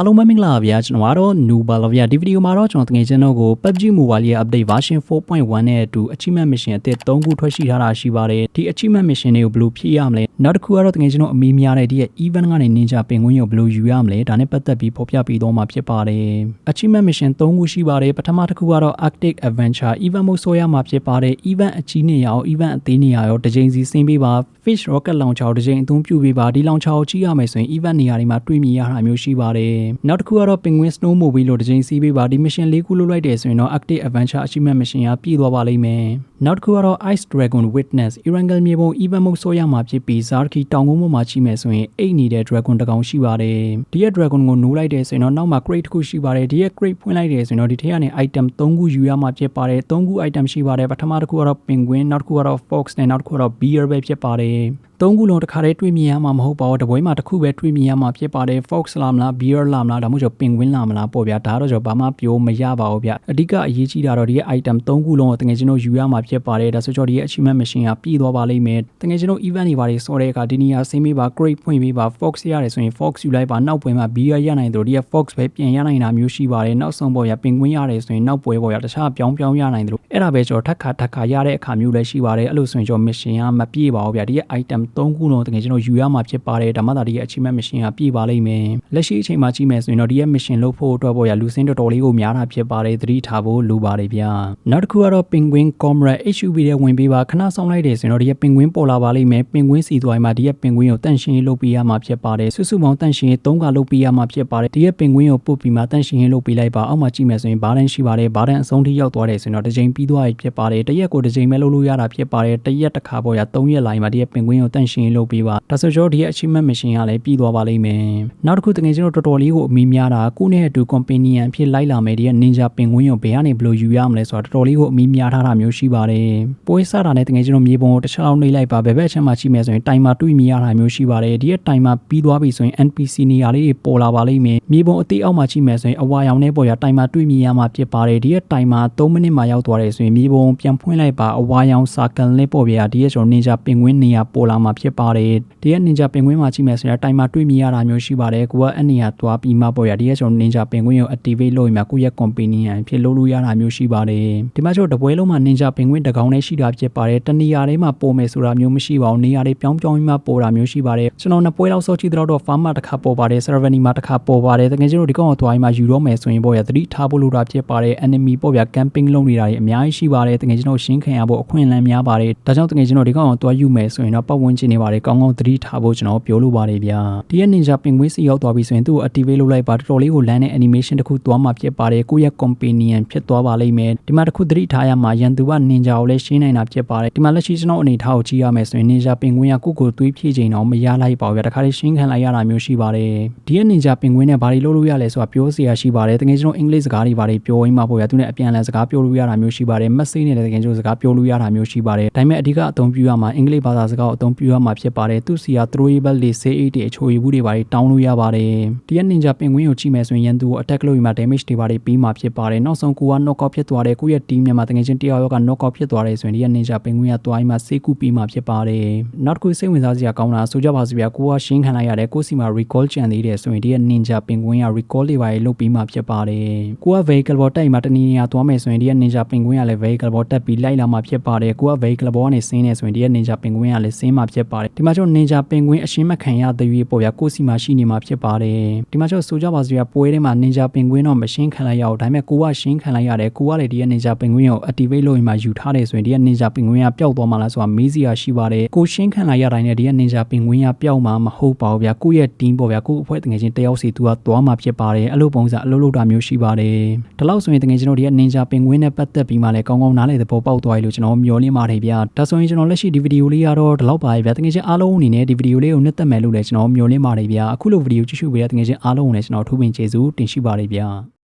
အားလုံးပဲမင်္ဂလာပါဗျာကျွန်တော်ကတော့ Nuba ပါဗျာဒီဗီဒီယိုမှာတော့ကျွန်တော်တကယ်ချင်းတော့ကို PUBG Mobile ရဲ့ update version 4.1နဲ့အတူ achievement mission အသစ်3ခုထွက်ရှိထားတာရှိပါတယ်ဒီ achievement mission တွေကိုဘယ်လိုဖြည့်ရမလဲနောက်တစ်ခုကတော့တကယ်ချင်းတော့အမီများတဲ့ဒီရဲ့ event ကနေ ninja ပင်ကွင်းကိုဘယ်လိုယူရမလဲဒါနဲ့ပတ်သက်ပြီးဖော်ပြပေးတော့မှာဖြစ်ပါတယ် achievement mission 3ခုရှိပါတယ်ပထမတစ်ခုကတော့ Arctic Adventure event mode ဆိုရမှာဖြစ်ပါတယ် event အကြီးနေရအောင် event အသေးနေရရောတစ်ချိန်စီဆင်းပေးပါ fish rocket launcher ကိုတစ်ချိန်အသုံးပြုပေးပါဒီ launcher ကိုကြီးရမယ်ဆိုရင် event နေရာတွေမှာတွေ့မြင်ရတာမျိုးရှိပါတယ်နောက်တစ်ခုကတော့ penguin snowmobile လို့တစ်ချိန်စီးပေးပါဒီ mission လေးခုလုပ်လိုက်တယ်ဆိုရင်တော့ Arctic Adventure achievement mission ကပြည့်သွားပါလိမ့်မယ်နောက်တစ်ခုကတော့ Ice Dragon Witness Erangel မြေပုံ event mode ဆိုရမှာဖြစ်ပြီး Zarki တောင်ကုန်းပေါ်မှာကြီးမယ်ဆိုရင်အိတ်နေတဲ့ dragon တစ်ကောင်ရှိပါတယ်ဒီရဲ့ dragon ကိုနိုးလိုက်တယ်ဆိုရင်တော့နောက်မှာ crate တစ်ခုရှိပါတယ်ဒီရဲ့ crate ဖွင့်လိုက်တယ်ဆိုရင်တော့ဒီထဲကနေ item 3ခုယူရမှာဖြစ်ပါတယ်3ခု item ရှိပါတယ်ပထမတစ်ခုကတော့ penguin နောက်တစ်ခုကတော့ fox နဲ့နောက်တစ်ခုကတော့ bear ပဲဖြစ်ပါတယ် သုံးခုလုံးတစ်ခါတည်းတွေ့မြင်ရမှာမဟုတ်ပါဘူးတပွဲမှာတစ်ခုပဲတွေ့မြင်ရမှာဖြစ်ပါတယ် fox လာမလား bear လာမလားဒါမှမဟုတ်ကျွန်တော် penguin လာမလားပေါ့ဗျာဒါတော့ကျွန်တော်ဘာမှပြောမရပါဘူးဗျအဓိကအရေးကြီးတာတော့ဒီရဲ့ item သုံးခုလုံးကိုတကယ်ကျွန်တော်ယူရမှာဖြစ်ပါတယ်ဒါဆိုကျွန်တော်ဒီရဲ့ achievement mission ကပြည်သွားပါလိမ့်မယ်တကယ်ကျွန်တော် event တွေပါတယ်စောတဲ့အခါဒီနေရာဆင်းပေးပါ crate ဖွင့်ပေးပါ fox ရတယ်ဆိုရင် fox ယူလိုက်ပါနောက်ပွဲမှာ bear ရနိုင်တယ်ဒီရဲ့ fox ပဲပြန်ရနိုင်တာမျိုးရှိပါတယ်နောက်ဆုံးပေါ့ဗျာ penguin ရတယ်ဆိုရင်နောက်ပွဲပေါ့ဗျာတခြားပြောင်းပြောင်းရနိုင်တယ်လို့အဲ့ဒါပဲကျွန်တော်ထပ်ခါထပ်ခါရတဲ့အခါမျိုးလည်းရှိပါတယ်အဲ့လိုဆိုရင်ကျွန်တော် mission ကမပြည့်ပါဘူးဗျာဒီရဲ့ item 3ခုလုံးတကယ်ကျွန်တော်ယူရမှာဖြစ်ပါတယ်ဒါမှသာဒီရဲ့ achievement mission ကပြည့်ပါလိမ့်မယ်လက်ရှိအချိန်မှာကြည့်မယ်ဆိုရင်တော့ဒီရဲ့ mission လုပ်ဖို့အတွက်ပေါ့ဗျာလူစင်းတော်တော်လေးကိုများတာဖြစ်ပါတယ်သတိထားဖို့လိုပါတယ်ဗျာနောက်တစ်ခုကတော့ penguin comrade HUV တဲ့ဝင်ပေးပါခဏဆောင်လိုက်တယ်ဆိုရင်တော့ဒီရဲ့ penguin ပေါ်လာပါလိမ့်မယ် penguin စီသွားရင်မှဒီရဲ့ penguin ကိုတန့်ရှင်းရေးလုပ်ပေးရမှာဖြစ်ပါတယ်စုစုပေါင်းတန့်ရှင်းရေး၃ခါလုပ်ပေးရမှာဖြစ်ပါတယ်ဒီရဲ့ penguin ကိုပုတ်ပြီးမှတန့်ရှင်းရေးလုပ်ပေးလိုက်ပါအောက်မှာကြည့်မယ်ဆိုရင်ဘာတန်းရှိပါတယ်ဘာတန်းအဆုံးထိရောက်သွားတယ်ဆိုရင်တော့တစ်ချိန်ပြီးသွားပြီဖြစ်ပါတယ်တစ်ရက်ကိုတစ်ချိန်ပဲလုပ်လို့ရတာဖြစ်ပါတယ်တစ်ရက်တစ်ခါပေါ့ရ၃ရက်လာရင်မှဒီရဲ့ penguin ကိုတန့်ရှင်းရေးလုပ်ပေးပါဒါဆိုတော့ဒီရဲ့ achievement mission ကလည်းပြီးသွားပါလိမ့်မယ်နောက်တစ်ခုတကယ်ကျွန်တော်တော်တော်လေးကိုအမိများတာကိုနဲ့အတူ companion အဖြစ်လိုက်လာမယ်ဒီရဲ့ ninja penguin ကိုဘယ်ကနေဘယ်လိုယူရမလဲဆိုတာတော်တော်လေးကိုအမိများထားတာမျိုးရှိပါတယ်ပွဲစားတာနဲ့တကယ်ကျွန်တော်မြေပုံကိုတစ်ခြားအောင်နှိပ်လိုက်ပါဘယ်ဘက်အချက်မှကြည့်မယ်ဆိုရင်တိုင်မာတွေ့မိရတာမျိုးရှိပါတယ်ဒီရဲ့တိုင်မာပြီးသွားပြီဆိုရင် NPC နေရာလေးတွေပေါ်လာပါလိမ့်မယ်မြေပုံအသေးအောက်မှာကြည့်မယ်ဆိုရင်အဝါရောင်နဲ့ပေါ်ရတိုင်မာတွေ့မိရမှာဖြစ်ပါတယ်ဒီရဲ့တိုင်မာ3မိနစ်မှရောက်သွားတယ်ဆိုရင်မြေပုံပြန်ဖွင့်လိုက်ပါအဝါရောင်စာကန်လေးပေါ်ပြရဒီရဲ့ကျွန်တော် ninja penguin နေရာပေါ်လာမှာဖြစ်ပါတယ်ဒီရဲ့ ninja penguin မှာကြည့်မယ်ဆိုရင်တိုင်မာတွေ့မိရတာမျိုးရှိပါတယ်ကိုကအနေရာသွားပြီးမှပေါ်ရဒီရဲ့ကျွန်တော် ninja penguin ကို activate လုပ်ရင်မှကိုယ့်ရဲ့ companion ဖြစ်လုပ်လို့ရတာမျိုးရှိပါတယ်ဒီမှာကျွန်တော်တပွဲလုံးမှာ ninja penguin တကောင်နဲ့ရှိတာဖြစ်ပါတယ်တနေရာလေးမှာပေါ်မယ်ဆိုတာမျိုးမရှိပါဘူးနေရာလေးပြောင်းပြောင်းပြီးမှပေါ်တာမျိုးရှိပါတယ်ကျွန်တော်နှစ်ပွဲလောက်စောကြည့်တော့ farm မှာတစ်ခါပေါ်ပါတယ် server မှာတစ်ခါပေါ်ပါတယ်တကယ်ကျွန်တော်ဒီကောင်ကိုသွားပြီးမှယူတော့မယ်ဆိုရင်ပေါ်ရသတိထားဖို့လိုတာဖြစ်ပါတယ် enemy ပေါ်ပြ camping လုပ်နေတာတွေအများကြီးရှိပါတယ်တကယ်ကျွန်တော်ရှင်းခံရဖို့အခွင့်အလမ်းများပါတယ်ဒါကြောင့်တကယ်ကျွန်တော်ဒီကောင်ကိုသွားယူမယ်ဆိုရင်တော့ပတ်ဝန်းကျင်နေပါတယ်ကောင်းကောင်းသတိထားဖို့ကျွန်တော်ပြောလိုပါတယ်ဗျာဒီရဲ့ ninja penguin စီရောက်သွားပြီဆိုရင်သူ့ကို activate လုပ်လိုက်ပါတော်တော်လေးကိုလမ်းတဲ့ animation တစ်ခုသွားမှာဖြစ်ပါတယ်ကိုယ့်ရဲ့ companion ဖြစ်သွားပါလိမ့်မယ်ဒီမှာတစ်ခုသတိထားရမှာရန်သူက ninja ကိုလည်းရှင်းနိုင်တာဖြစ်ပါတယ်ဒီမှာလက်ရှိကျွန်တော်အနေထားကိုကြည့်ရမယ်ဆိုရင် ninja penguin ကကိုယ့်ကိုသွေးဖြည့်ချိန်တော့မရလိုက်ပါဘူးဗျာတခါလေးရှင်းခံလိုက်ရတာမျိုးရှိပါတယ်ဒီရဲ့ ninja penguin နဲ့ဘာတွေလုပ်လို့ရလဲဆိုတာပြောစရာရှိပါတယ်တကယ်ကျွန်တော်အင်္ဂလိပ်စကားတွေဘာတွေပြောရင်းမှာပေါ့ဗျာသူနဲ့အပြန်အလှန်စကားပြောလို့ရတာမျိုးရှိပါတယ် message နဲ့လည်းတကယ်ကျွန်တော်စကားပြောလို့ရတာမျိုးရှိပါတယ်ဒါပေမဲ့အဓိကအသုံးပြုရမှာအင်္ဂလိပ်ဘာသာစကားကိုအသုံးပြုရမှာဖြစ်ပါတယ်သူစီက throwable လေး say 8တွေအချိုရည်ဘူးတွေဘာတွေတောင်းလို့ရပါတယ်ဒီရဲ့ ninja penguin ကိုကြည့်မယ်ဆိုရင်ရန်သူကို attack လုပ်ပြီးမှ damage တွေဘာတွေပြီးမှဖြစ်ပါတယ်နောက်ဆုံးကိုက knock out ဖြစ်သွားတယ်ကိုယ့်ရဲ့ team နဲ့မှာတကယ်ချင်းတယောက်ယောက်က knock out ဖြစ်သွားတယ်ဆိုရင်ဒီရဲ့ ninja penguin ကတွားပြီးမှစေးကူပြီးမှဖြစ်ပါတယ်နောက်တစ်ခုစိတ်ဝင်စားစရာကောင်းတာဆိုကြပါစို့ဗျာကိုကရှင်းခံလိုက်ရတယ်ကိုစီမှာ recall ကြံသေးတယ်ဆိုရင်ဒီရဲ့ ninja penguin က recall တွေပါလုပ်ပြီးမှဖြစ်ပါတယ်ကိုက vehicle ပေါ်တက်ပြီးမှတနည်းနည်းသွားမယ်ဆိုရင်ဒီရဲ့ ninja penguin ကလည်း vehicle ပေါ်တက်ပြီးလိုက်လာမှဖြစ်ပါတယ်ကိုက vehicle ပေါ်ကနေဆင်းနေဆိုရင်ဒီရဲ့ ninja penguin ကလည်းဆင်းမှဖြစ်ပါတယ်ဒီမှာကျတော့ ninja penguin အရှင်းမခံရသေးဘူးပေါ့ဗျာကိုစီမှာရှိနေမှဖြစ်ပါတယ်ဒီမှာကျတော့ဆိုကြပါစို့ဗျာပွဲထဲမှာ ninja penguin တော့မရှင်းခံလိုက်ရအောင်ဒါပေမဲ့ကိုကရှင်းခံလိုက်ရတယ်ကိုကလည်းဒီရဲ့ ninja penguin ကို activate လုပ်ရင်မှယူထားတယ်ဆိုရင်ဒီရဲ့ ninja penguin ကပျောက်သွားမှလားဆိုတာမေးစရာရှိပါတယ်ကိုရှင်းခံလိုက်ရတိုင်းနဲ့ဒီရဲ့ ninja penguin ကပျောက်မှာမဟုတ်ပါဘူးဗျာကိုရဲ့ team ပေါ့ဗျာကိုအဖွဲ့တငယ်ချင်းတယောက်စီသူကသွားမှာဖြစ်ပါတယ်အဲ့လိုပုံစံအလုပ်လုပ်တာမျိုးရှိပါတယ်ဒီလောက်ဆိုရင်တငယ်ချင်းတို့ဒီရဲ့ ninja penguin နဲ့ပတ်သက်ပြီးမှလည်းကောင်းကောင်းနားလည်သဘောပေါက်သွားပြီလို့ကျွန်တော်မျှော်လင့်ပါတယ်ဗျာဒါဆိုရင်ကျွန်တော်လက်ရှိဒီဗီဒီယိုလေးကတော့ဒီလောက်ပါပဲဗျာတငယ်ချင်းအားလုံးအနေနဲ့ဒီဗီဒီယိုလေးကိုနှစ်သက်မယ်လို့လည်းကျွန်တော်မျှော်လင့်ပါတယ်ဗျာအခုလိုဗီဒီယိုကြည့်ရှုပေးတဲ့တငယ်ချင်းအားလုံးကိုလည်းကျွန်တော်ထူးပင်ကျေးဇူးတင်ရှိပါတယ်ဗျာ